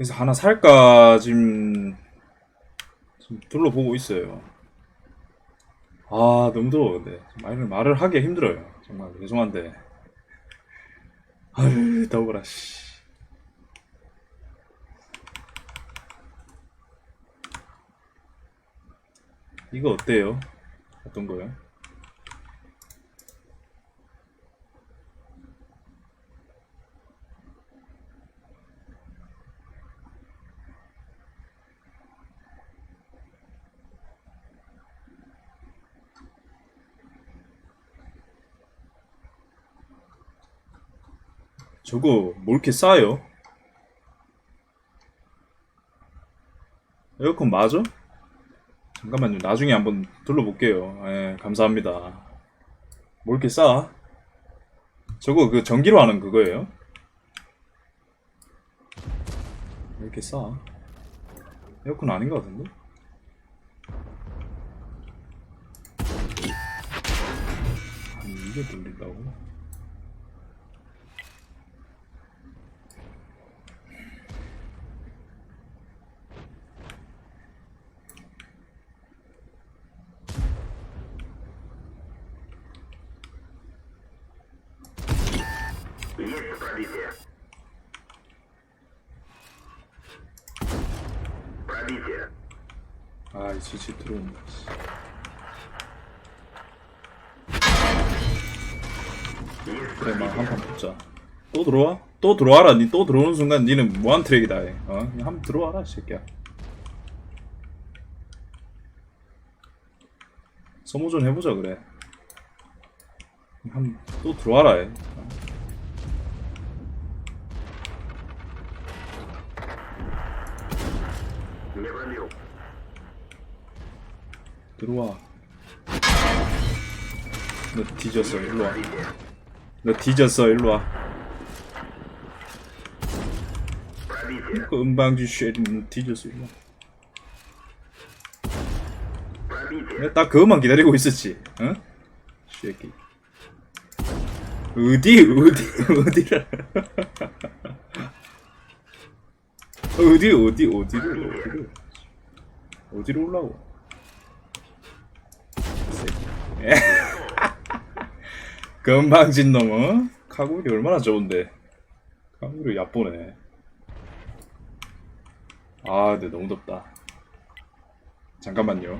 그래서 하나 살까 지금, 지금 둘러보고 있어요. 아 너무 더워 근데 말을 말을 하기 힘들어요. 정말 죄송한데. 아유 더워라 씨. 이거 어때요? 어떤 거요? 저거 뭐 이렇게 싸요? 에어컨 맞아? 잠깐만요. 나중에 한번 둘러볼게요. 예, 감사합니다. 뭐 이렇게 싸? 저거 그 전기로 하는 그거예요? 왜 이렇게 싸? 에어컨 아닌 것 같은데? 아니 이게 돌린다고? 그래 막 한 판 붙자 또 들어와? 또 들어와라 니 또 들어오는 순간 니는 무한 트랙이다 해. 어? 그냥 한번 들어와라 새끼야 소모전 해보자 그래 한 또 들어와라 해. 어? 들어와 너 뒤졌어 일로와 너 뒤졌어 일로와. 그 음방주 쉐리는 뒤졌어 일로와. 내가 딱 그것만 기다리고 있었지? 응? 쉐끼. 어디 어디 어디라. 어디 어디 어디로 어디로 어디로 올라오 예. 건방진 놈, 어? 카구리 얼마나 좋은데. 카구리 얕보네. 아, 근데 너무 덥다. 잠깐만요.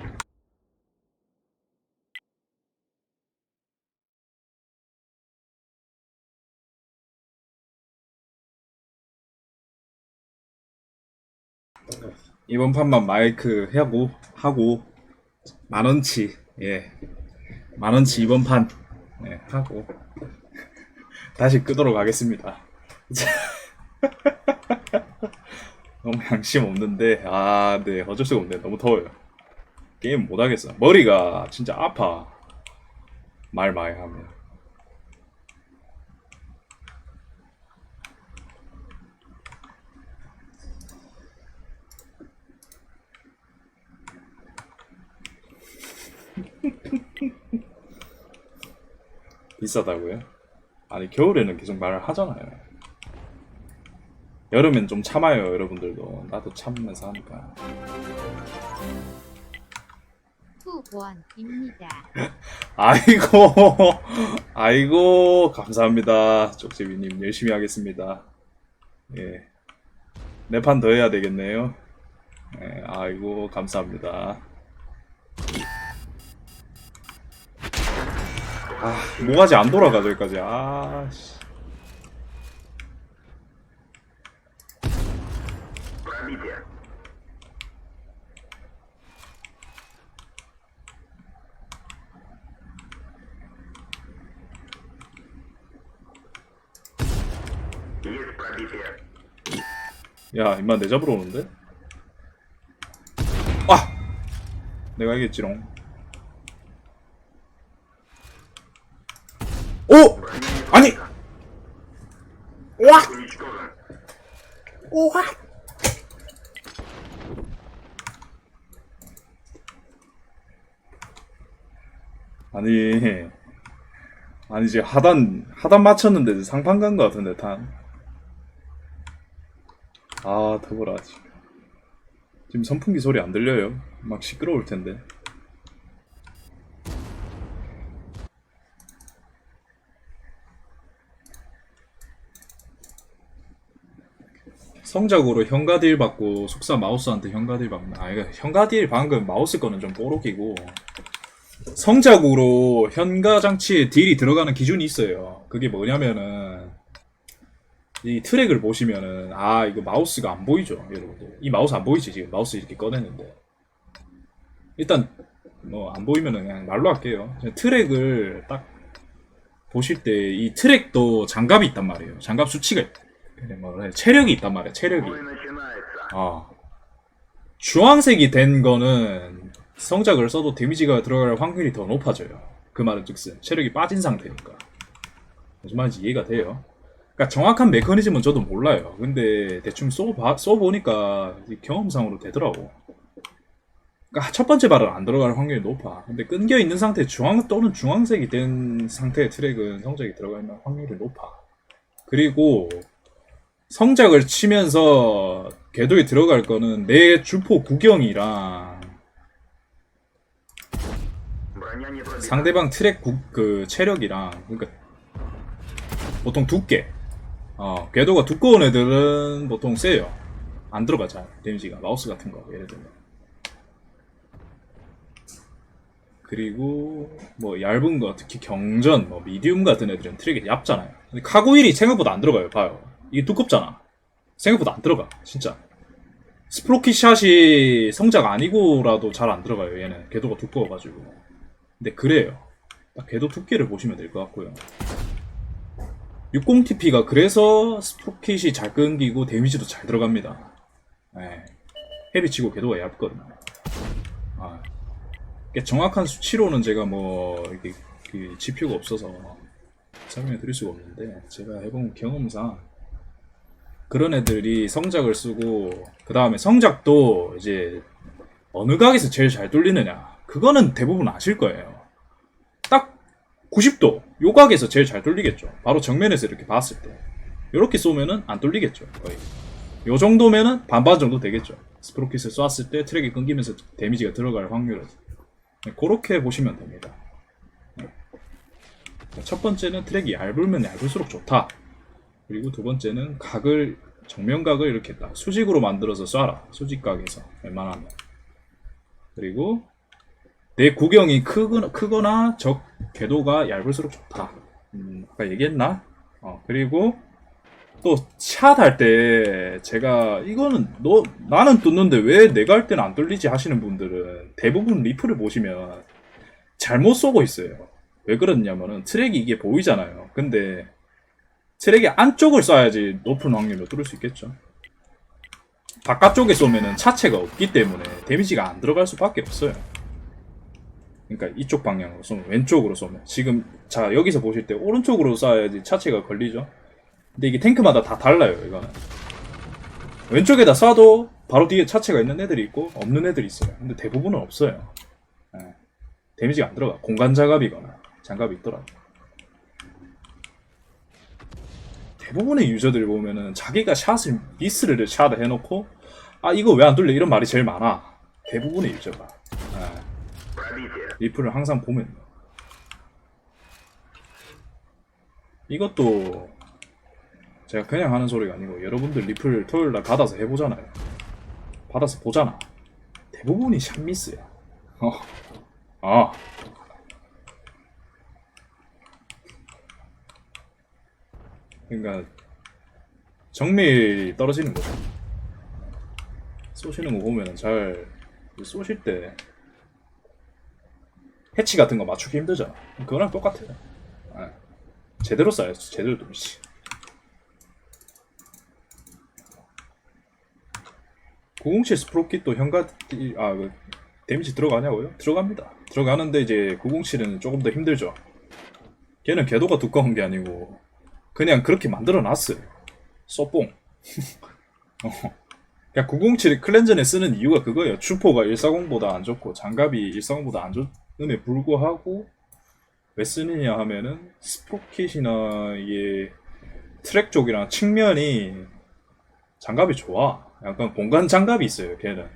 이번 판만 마이크 하고 하고 만 원치 예. 만 원치 이번 판 예, 하고 다시 끄도록 하겠습니다. 너무 양심 없는데 아, 네 어쩔 수가 없네. 너무 더워요. 게임 못 하겠어. 머리가 진짜 아파. 말 많이 하면. 비싸다고요? 아니 겨울에는 계속 말을 하잖아요. 여름엔 좀 참아요, 여러분들도. 나도 참으면서 하니까. 후원입니다. 아이고, 아이고, 감사합니다. 쪽제비님 열심히 하겠습니다. 예, 네판 더 해야 되겠네요. 예, 아이고, 감사합니다. 아, 뭐가지 안 돌아가 저기까지. 아 씨. 야, 임마 내 잡으러 오는데? 아! 내가 이겼지롱. 오! 아니! 와! 와! 아니 아니 이제 하단 하단 맞췄는데 상판 간 것 같은데 탄아 더불어 지금 선풍기 소리 안 들려요 막 시끄러울 텐데 성적으로 현가딜 받고 속사 마우스한테 현가딜 받는 아 이거 현가딜 방금 마우스 거는 좀 뽀록이고 성적으로 현가 장치에 딜이 들어가는 기준이 있어요. 그게 뭐냐면은 이 트랙을 보시면은 아 이거 마우스가 안 보이죠 여러분들. 이 마우스 안 보이지 지금 마우스 이렇게 꺼냈는데. 일단 뭐 안 보이면은 그냥 말로 할게요. 트랙을 딱 보실 때 이 트랙도 장갑이 있단 말이에요. 장갑 수치가 있다 네, 뭐라 해 체력이 있단 말이야 체력이. 아. 주황색이 된 거는 성작을 써도 데미지가 들어갈 확률이 더 높아져요. 그 말은 즉슨 체력이 빠진 상태니까. 무슨 말인지 이해가 돼요? 그러니까 정확한 메커니즘은 저도 몰라요. 근데 대충 써봐, 써보니까 경험상으로 되더라고. 그러니까 첫 번째 발은 안 들어갈 확률이 높아. 근데 끊겨 있는 상태 중앙 또는 중앙색이 된 상태의 트랙은 성적이 들어가 있는 확률이 높아. 그리고 성작을 치면서 궤도에 들어갈 거는 내 주포 구경이랑 상대방 트랙 구, 그 체력이랑 그러니까 보통 두께. 어, 궤도가 두꺼운 애들은 보통 세요. 안 들어가 잘 데미지가. 마우스 같은 거 예를 들면. 그리고 뭐 얇은 거 특히 경전 뭐 미디움 같은 애들은 트랙이 얇잖아요. 근데 카고일이 생각보다 안 들어가요 봐요. 이게 두껍잖아. 생각보다 안 들어가 진짜. 스프로키 샷이 성작 아니고라도 잘 안 들어가요 얘는. 궤도가 두꺼워가지고. 근데 그래요. 딱 궤도 두께를 보시면 될 것 같고요. 60TP가 그래서 스프로킷이 잘 끊기고 데미지도 잘 들어갑니다. 네. 헤비치고 궤도가 얇거든요. 아. 정확한 수치로는 제가 뭐 이게 그 지표가 없어서 설명해 드릴 수가 없는데 제가 해본 경험상 그런 애들이 성작을 쓰고 그 다음에 성작도 이제 어느 각에서 제일 잘 뚫리느냐. 그거는 대부분 아실 거예요. 딱 90도 요 각에서 제일 잘 뚫리겠죠. 바로 정면에서 이렇게 봤을 때. 이렇게 쏘면은 안 뚫리겠죠 거의. 요 정도면은 반반 정도 되겠죠. 스프로킷을 쐈을 때 트랙이 끊기면서 데미지가 들어갈 확률은. 네, 그렇게 보시면 됩니다. 네. 첫 번째는 트랙이 얇으면 얇을수록 좋다 그리고 두 번째는 각을 정면각을 이렇게 딱 수직으로 만들어서 쏴라. 수직각에서 웬만하면. 그리고 내 구경이 크거나, 크거나 적 궤도가 얇을수록 좋다. 음, 아까 얘기했나? 어, 그리고 또 샷할 때 제가 이거는 너 나는 뚫는데 왜 내가 할 때는 안 뚫리지 하시는 분들은 대부분 리플을 보시면 잘못 쏘고 있어요. 왜 그러냐면은 트랙이 이게 보이잖아요. 근데 트랙의 안쪽을 쏴야지 높은 확률로 뚫을 수 있겠죠. 바깥쪽에 쏘면은 차체가 없기 때문에 데미지가 안 들어갈 수밖에 없어요. 그러니까 이쪽 방향으로 쏘면 왼쪽으로 쏘면 지금 자 여기서 보실 때 오른쪽으로 쏴야지 차체가 걸리죠. 근데 이게 탱크마다 다 달라요 이거는. 왼쪽에다 쏴도 바로 뒤에 차체가 있는 애들이 있고 없는 애들이 있어요. 근데 대부분은 없어요. 예. 데미지가 안 들어가. 공간 장갑이거나 장갑이 있더라도. 대부분의 유저들 보면은 자기가 샷을 미스를 샷을 해놓고 아 이거 왜 안 뚫려? 이런 말이 제일 많아. 대부분의 유저가. 예. 리플을 항상 보면. 이것도 제가 그냥 하는 소리가 아니고 여러분들 리플 토요일날 받아서 해보잖아요. 받아서 보잖아. 대부분이 샷미스야. 어. 아. 그러니까 정밀 떨어지는 거죠. 쏘시는 거 보면은 잘 쏘실 때 해치 같은 거 맞추기 힘들잖아. 그거랑 똑같아요. 예. 제대로 쏴야지 제대로 뚫지. 구공칠 스프로킷도 현가 아 그, 데미지 들어가냐고요? 들어갑니다. 들어가는데 이제 907은 조금 더 힘들죠. 걔는 궤도가 두꺼운 게 아니고 그냥 그렇게 만들어 놨어요. 쏘뽕. 어. 그냥 907 클렌전에 쓰는 이유가 그거예요. 추포가 140보다 안 좋고 장갑이 140보다 안 좋음에 불구하고 왜 쓰느냐 하면은 스포킷이나 이게 트랙 쪽이랑 측면이 장갑이 좋아. 약간 공간 장갑이 있어요, 걔는.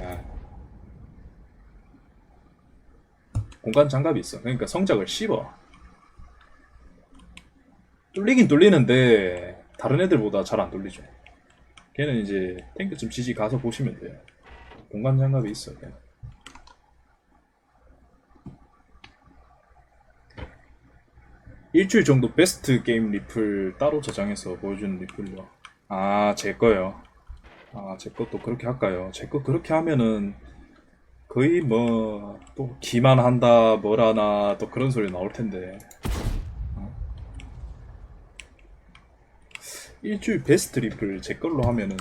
예. 공간 장갑이 있어. 그러니까 성적을 씹어. 뚫리긴 뚫리는데 다른 애들보다 잘 안 뚫리죠. 걔는 이제 탱크 좀 지지 가서 보시면 돼요. 공간 장갑이 있어. 걔는. 일주일 정도 베스트 게임 리플 따로 저장해서 보여주는 리플요. 아, 제 거요. 아, 제 것도 그렇게 할까요? 제 거 그렇게 하면은 거의 뭐 또 기만 한다 뭐라나 또 그런 소리 나올 텐데. 일주일 베스트 리플 제 걸로 하면은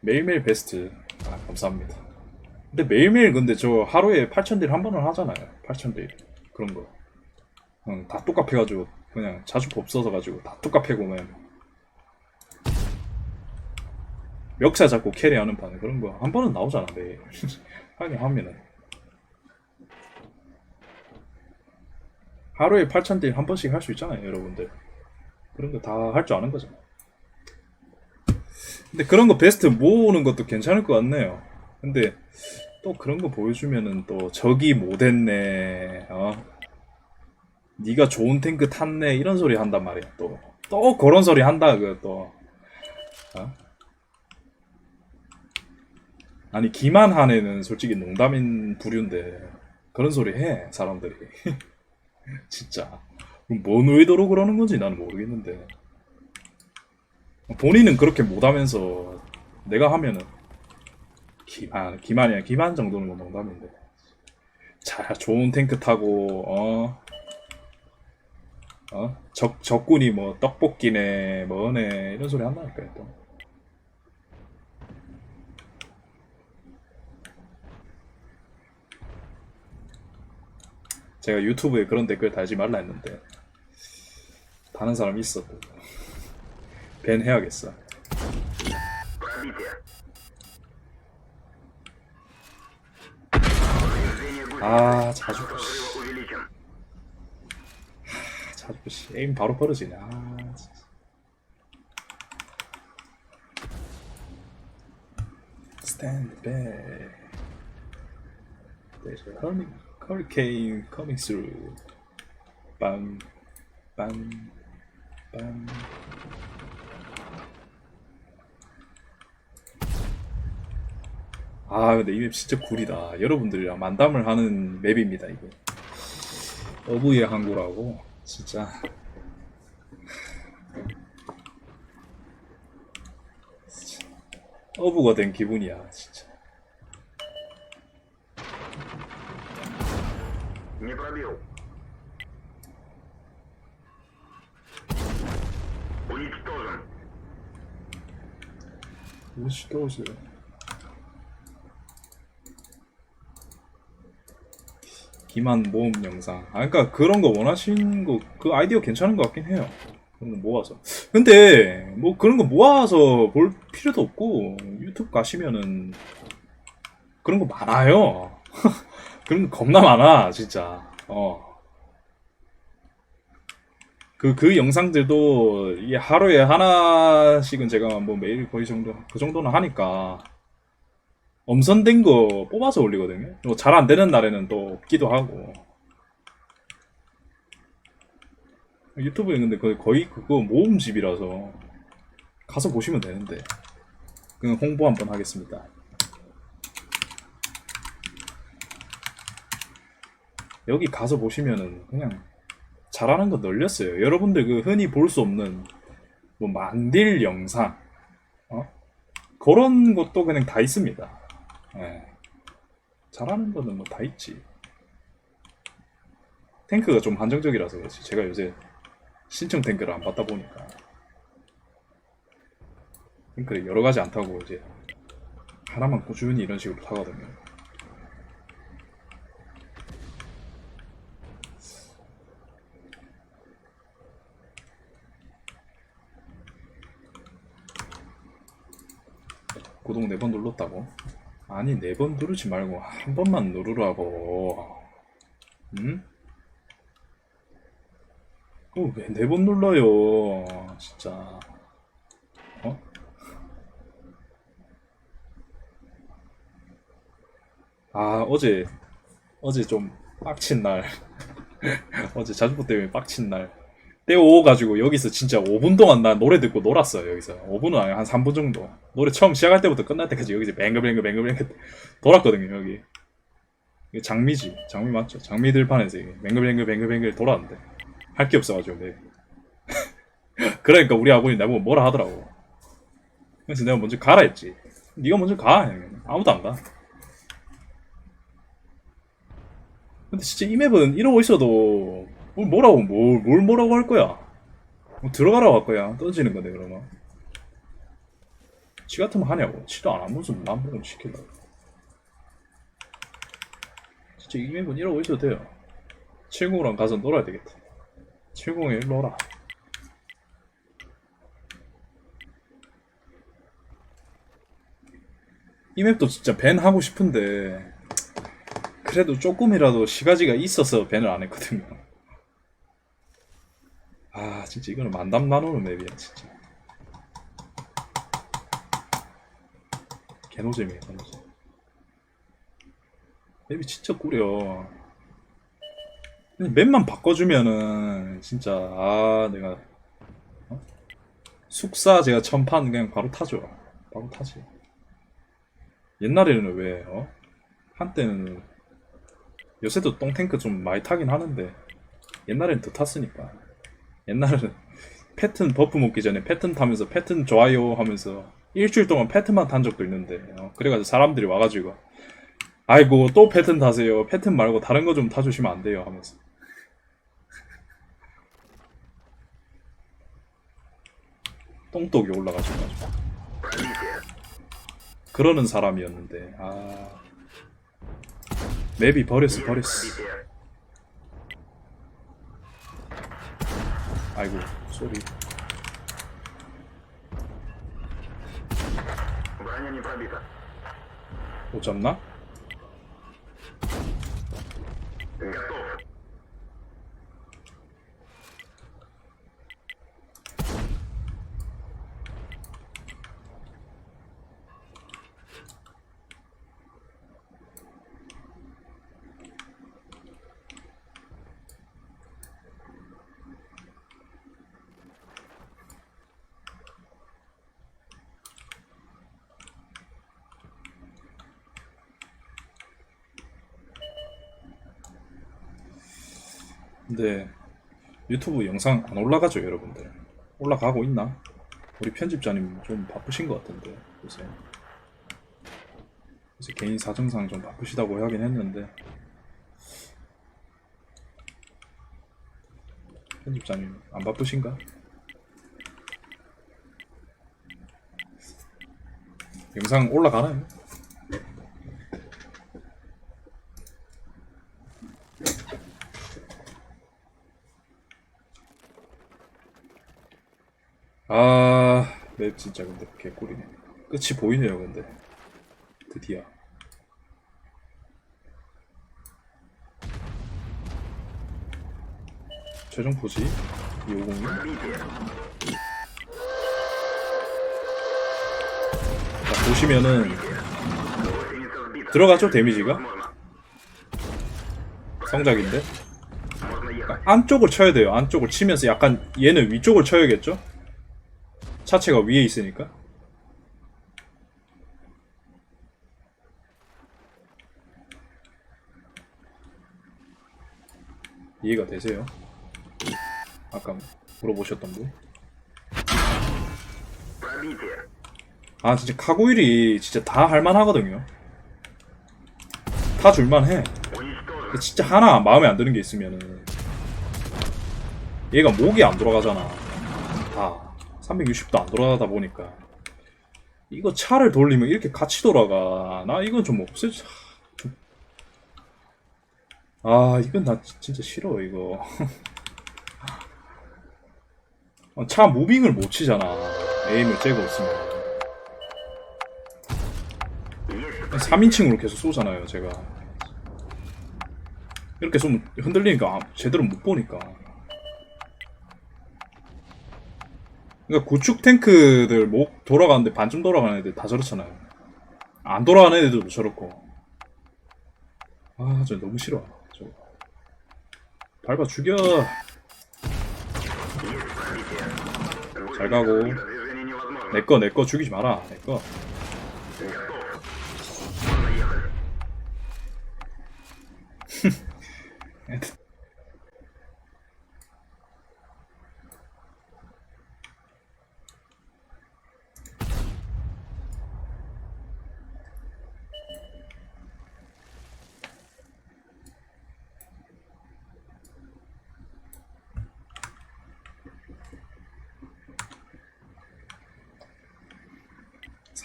매일매일 베스트. 아, 감사합니다. 근데 매일매일 근데 저 하루에 8,000딜 한 번은 하잖아요. 8,000딜. 그런 거. 응, 다 똑같아가지고 그냥 자주 없어서 가지고 다 똑같아고 그냥 멱살 잡고 캐리하는 판 그런 거 한 번은 나오잖아 매일 하긴 하면은 하루에 8,000딜 한 번씩 할 수 있잖아요 여러분들 그런 거 다 할 줄 아는 거잖아 근데 그런 거 베스트 모으는 것도 괜찮을 것 같네요. 근데 또 그런 거 보여주면은 또 적이 못했네 어? 네가 좋은 탱크 탔네 이런 소리 한단 말이야 또. 또 그런 소리 한다 그 또. 어? 아니 기만한 애는 솔직히 농담인 부류인데 그런 소리 해 사람들이. 진짜 뭔 의도로 그러는 건지 나는 모르겠는데. 본인은 그렇게 못하면서 내가 하면은 기만 기만이야. 기만 정도는 뭐 농담인데. 자 좋은 탱크 타고 어? 어? 적, 적군이 뭐 떡볶이네 뭐네 이런 소리 한다니까요 또. 제가 유튜브에 그런 댓글 달지 말라 했는데 다른 사람이 있었고. 벤 해야겠어. 아 자주 하, 자주 에임 바로 떨어지냐 아, 스탠드 백 There's a hurricane coming through. 빰빰 빰. 아, 근데 이 맵 진짜 굴이다. 여러분들이랑 만담을 하는 맵입니다, 이거. 어부의 항구라고. 진짜. 어부가 된 기분이야, 진짜. Не пробил. 50,000. 50,000. 기만 모음 영상. 아, 그러니까 그런 거 원하시는 거, 그 아이디어 괜찮은 것 같긴 해요. 그런 거 모아서. 근데, 뭐 그런 거 모아서 볼 필요도 없고, 유튜브 가시면은, 그런 거 많아요. 그런 거 겁나 많아, 진짜. 어. 그, 그 영상들도, 이 하루에 하나씩은 제가 뭐 매일 거의 정도, 그 정도는 하니까, 엄선된 거 뽑아서 올리거든요. 뭐잘안 되는 날에는 또 없기도 하고. 유튜브에 근데 거의 그거 모음집이라서 가서 보시면 되는데. 그냥 홍보 한번 하겠습니다. 여기 가서 보시면은 그냥 잘하는 거 널렸어요. 여러분들 그 흔히 볼 수 없는 뭐 만딜 영상, 어? 그런 것도 그냥 다 있습니다. 예. 잘하는 거는 뭐 다 있지. 탱크가 좀 한정적이라서 그렇지. 제가 요새 신청 탱크를 안 받다 보니까. 탱크를 여러 가지 안 타고 이제 하나만 꾸준히 이런 식으로 타거든요. 구독 네 번 눌렀다고? 아니 네 번 누르지 말고 한 번만 누르라고 응? 어, 왜 네 번 눌러요 진짜 어? 아 어제 어제 좀 빡친 날 어제 자주부 때문에 빡친 날 떼어가지고 여기서 진짜 5분 동안 나 노래 듣고 놀았어요 여기서. 5분은 아니고 한 3분 정도. 노래 처음 시작할 때부터 끝날 때까지 여기서 뱅글뱅글 뱅글뱅글 돌았거든요 여기. 이게 장미지. 장미 맞죠? 장미 들판에서 이게 뱅글뱅글 뱅글뱅글 돌았는데. 할 게 없어가지고 네. 그러니까 우리 아버님 나보고 뭐라 하더라고. 그래서 내가 먼저 가라 했지. 네가 먼저 가 아무도 안가. 근데 진짜 이 맵은 이러고 있어도 뭘 뭐라고 뭘, 뭘 뭐라고 할 거야? 뭐 들어가라고 할 거야. 던지는 건데 그러면. 지 같으면 하냐고. 치도 안 하면서 남보고 시킬라고. 진짜 이 맵은 이러고 있어도 돼요. 70랑 가서 놀아야 되겠다. 70에 일로 오라. 이 맵도 진짜 밴 하고 싶은데 그래도 조금이라도 시가지가 있어서 밴을 안 했거든요. 아 진짜 이거는 만담 나누는 맵이야 진짜. 개노잼이야 개노잼. 맵이 진짜 꾸려. 맵만 바꿔주면은 진짜 아 내가 어? 숙사 제가 천판 그냥 바로 타죠. 바로 타지. 옛날에는 왜 어? 한때는 요새도 똥탱크 좀 많이 타긴 하는데 옛날엔 더 탔으니까 옛날에는 패튼 버프 먹기 전에 패튼 타면서 패튼 좋아요 하면서 일주일 동안 패튼만 탄 적도 있는데 어, 그래가지고 사람들이 와가지고 아이고 또 패튼 타세요. 패튼 말고 다른 거 좀 타주시면 안 돼요 하면서. 똥독이 올라가지고 그러는 사람이었는데 아. 맵이 버렸어 버렸어. 아이고 쏘리 못 잡나? 그러니까 근데 유튜브 영상 안 올라가죠 여러분들 올라가고 있나? 우리 편집자님 좀 바쁘신 것 같은데 요새 요새 개인 사정상 좀 바쁘시다고 하긴 했는데 편집자님 안 바쁘신가? 영상 올라가나요? 아, 맵 진짜 근데 개꿀이네. 끝이 보이네요 근데. 드디어. 최종 포지? 2506 보시면은 들어가죠 데미지가? 성작인데? 아, 안쪽을 쳐야 돼요. 안쪽을 치면서 약간 얘는 위쪽을 쳐야겠죠? 차체가 위에 있으니까 이해가 되세요? 아까 물어보셨던 분. 아 진짜 카고일이 진짜 다 할만하거든요. 다 줄만해. 진짜 하나 마음에 안 드는 게 있으면은 얘가 목이 안 돌아가잖아. 다. 360도 안 돌아가다 보니까 이거 차를 돌리면 이렇게 같이 돌아가. 나 이건 좀 없애 아 이건 나 진짜 싫어 이거. 어, 차 무빙을 못 치잖아. 에임을 째고 없으면. 3인칭으로 계속 쏘잖아요 제가. 이렇게 좀 흔들리니까 제대로 못 보니까. 그러니까 구축 탱크들 목 돌아가는데 반쯤 돌아가는 애들 다 저렇잖아요. 안 돌아가는 애들도 저렇고. 아, 저 너무 싫어. 저 밟아 죽여. 잘 가고. 내 거 내 거 죽이지 마라. 내 거.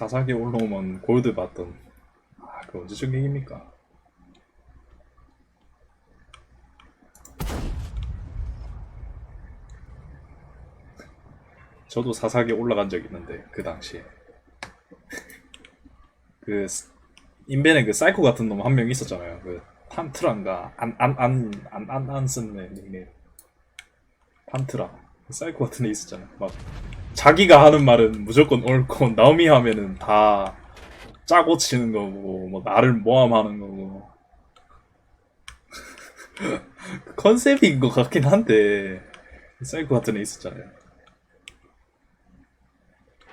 사사기 올라오면 골드 받던. 아, 그 언제적 얘기입니까? 저도 사사기 올라간 적 있는데 그 당시에 그 스- 인벤에 그 사이코 같은 놈 한 명 있었잖아요. 그 판트란가 안 안 안 안 안안 쓰는 닉네임 판트라 그 사이코 같은 애 있었잖아요. 막 자기가 하는 말은 무조건 옳고 남이 하면은 다 짜고 치는 거고 뭐 나를 모함하는 거고 그 컨셉인 것 같긴 한데 사이코 같은 애 있었잖아요.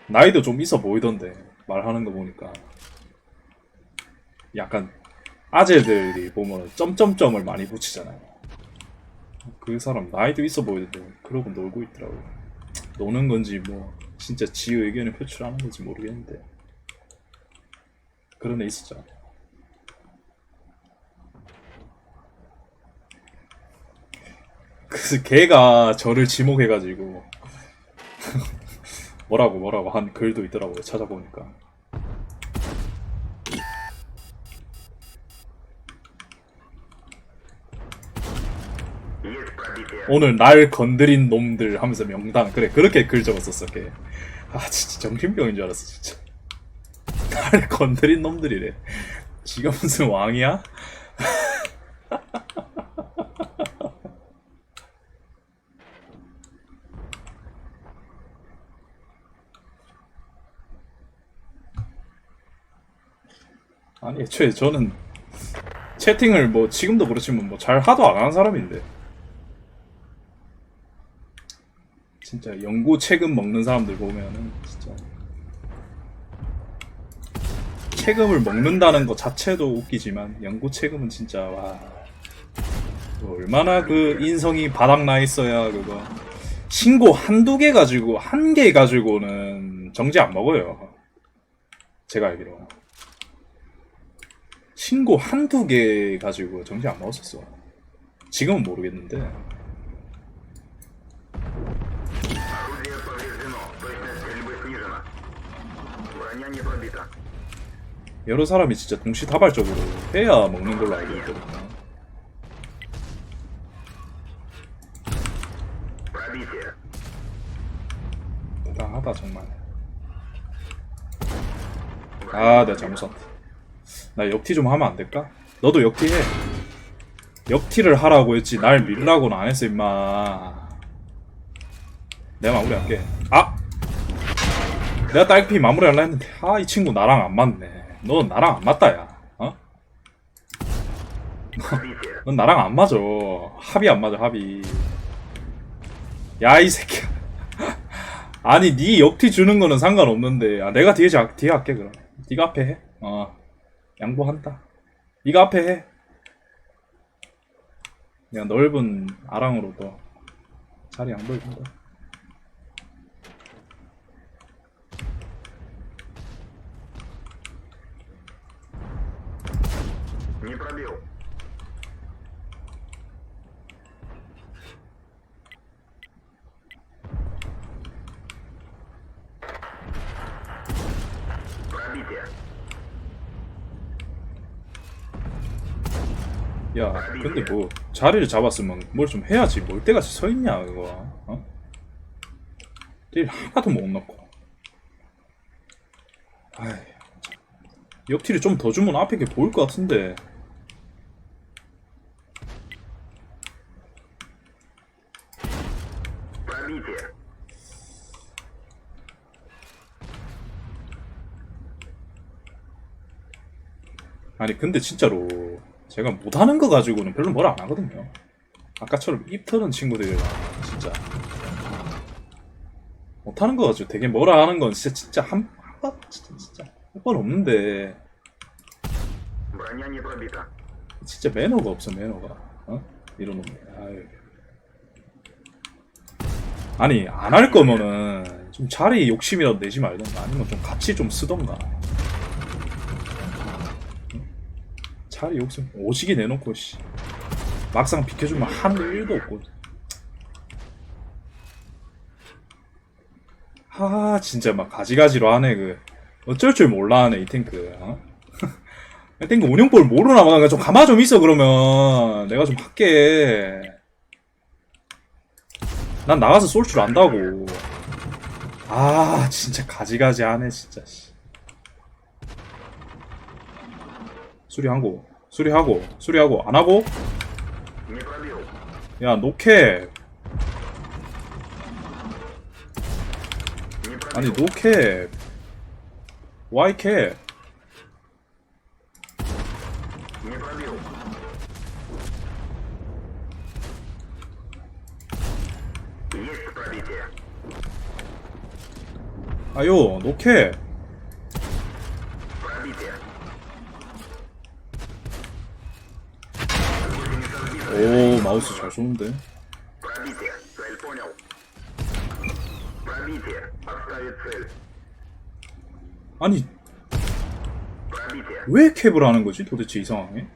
나이도 좀 있어 보이던데 말하는 거 보니까 약간 아재들이 보면 점점점을 많이 붙이잖아요. 그 사람 나이도 있어 보이던데 그러고 놀고 있더라고. 노는 건지 뭐 진짜 지 의견을 표출하는 건지 모르겠는데 그런 애 있었잖아. 그래서 걔가 저를 지목해가지고 뭐라고 뭐라고 한 글도 있더라고요 찾아보니까 오늘 날 건드린 놈들 하면서 명단 그래 그렇게 글 적었었어 걔. 아 진짜 정신병인 줄 알았어 진짜. 날 건드린 놈들이래. 지가 무슨 왕이야? 아니 애초에 저는 채팅을 뭐 지금도 그렇지만 뭐 잘 하도 안 하는 사람인데 진짜 연고 책임 먹는 사람들 보면은 진짜 책임을 먹는다는 것 자체도 웃기지만 연고 책임은 진짜 와 그거 얼마나 그 인성이 바닥 나 있어야 그거 신고 한두 개 가지고 한 개 가지고는 정지 안 먹어요. 제가 알기로. 신고 한두 개 가지고 정지 안 먹었었어. 지금은 모르겠는데 합니다. 여러 사람이 진짜 동시다발적으로 해야 먹는 걸로 알고 있거든요. 대단하다 정말. 아, 나 잘못한. 나 역티 좀 하면 안 될까? 너도 역티 해. 역티를 하라고 했지 날 밀라고는 안 했어 임마. 내가 마무리할게. 아! 내가 딸기피 마무리하려 했는데 아 이 친구 나랑 안 맞네. 너 나랑 안 맞다 야. 어? 넌 나랑 안 맞아. 합이 안 맞아 합이. 야 이 새끼야 아니 네 옆뒤 주는 거는 상관없는데. 아, 내가 뒤에 자, 뒤에 할게 그럼. 네가 앞에 해. 어. 양보한다. 네가 앞에 해. 그냥 넓은 아랑으로도 자리 양보해준다. пробил. Пробитие. 야, 근데 뭐, 자리를 잡았으면 뭘 좀 해야지. 뭘 때같이 서 있냐, 그거. 어? 딜 하나도 못 넣고. 아이, 옆티를 좀 더 주면 앞에 게 보일 것 같은데. 아니 근데 진짜로 제가 못하는 거 가지고는 별로 뭐라 안 하거든요. 아까처럼 입 터는 친구들이 진짜 못하는 거 가지고 되게 뭐라 하는 건 진짜 진짜 한, 한번 진짜, 진짜 한번 없는데. 진짜 매너가 없어 매너가. 어? 이런 놈이 아유. 아니 안 할 거면은 좀 자리 욕심이라도 내지 말던가 아니면 좀 같이 좀 쓰던가. 자리 욕심 오지게 내놓고 씨. 막상 비켜주면 하는 게 일도 없고. 하 진짜 막 가지가지로 하네 그. 어쩔 줄 몰라 하네 이 탱크 어? 이 탱크 운영법을 모르나 봐. 좀 가만 좀 있어 그러면. 내가 좀 할게. 난 나가서 쏠 줄 안다고. 아 진짜 가지가지 하네 진짜 씨. 수리하고 수리하고 수리하고 안 하고? 야 노캡 아니 노캡 Y캡 아요 노캡 오 마우스 잘 쏘는데 아니 왜 캡을 하는 거지 도대체 이 상황에?